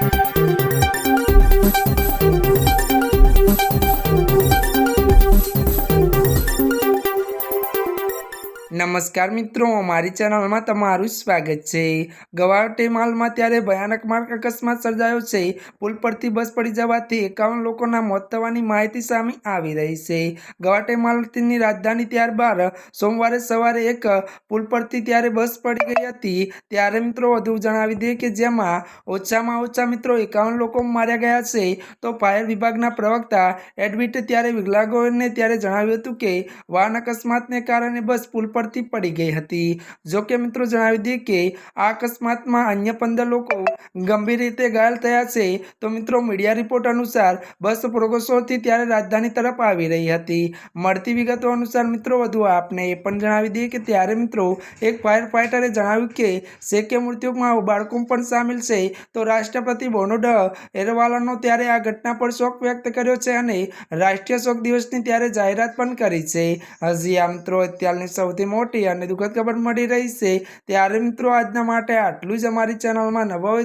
Thank you. નમસ્કાર મિત્રો અમારી ચેનલમાં તમારું સ્વાગત છે. ગવાટેમાલમાં ત્યારે ભયાનક માર્ગ અકસ્માત સર્જાયો છે. પુલ પરથી બસ પડી જવાથી એકાવન લોકોના મોત થવાની માહિતી સામે આવી રહી છે. ગવાટેમાલની રાજધાની ત્યારબાદ સોમવારે સવારે એક પુલ પરથી ત્યારે બસ પડી ગઈ હતી. ત્યારે મિત્રો વધુ જણાવી દઈએ કે જેમાં ઓછામાં ઓછા મિત્રો એકાવન લોકો માર્યા ગયા છે. તો ફાયર વિભાગના પ્રવક્તા એડમિટ ત્યારે વિગલાગોને ત્યારે જણાવ્યું હતું કે, વાહન અકસ્માતને કારણે બસ પુલ પરથી પડી ગઈ હતી. જોકે મિત્રો જણાવી દઈએ કે આ અકસ્માતમાં અન્ય પંદર લોકો ગંભીર રીતે ઘાયલ થયા છે. તો મિત્રો, મીડિયા રિપોર્ટ અનુસાર બસ પ્રોગોસોરથી ત્યારે રાજધાની તરફ આવી રહી હતી. મળતી વિગતો અનુસાર મિત્રો, વધુ આપને એ પણ જણાવી દઈએ કે ત્યારે મિત્રો, એક ફાયર ફાઇટરે જણાવ્યું કે, શેકે મૃત્યુમાં બાળકો પણ સામેલ છે. તો રાષ્ટ્રપતિ બોનોડ એરવાલાનો ત્યારે આ ઘટના પર શોક વ્યક્ત કર્યો છે અને રાષ્ટ્રીય શોક દિવસની ત્યારે જાહેરાત પણ કરી છે. હજી આ મિત્રો, અત્યારની સૌથી મોટી અને દુઃખદ ખબર મળી રહી છે. ત્યારે મિત્રો, આજના માટે આટલું જ અમારી ચેનલમાં નવા હોય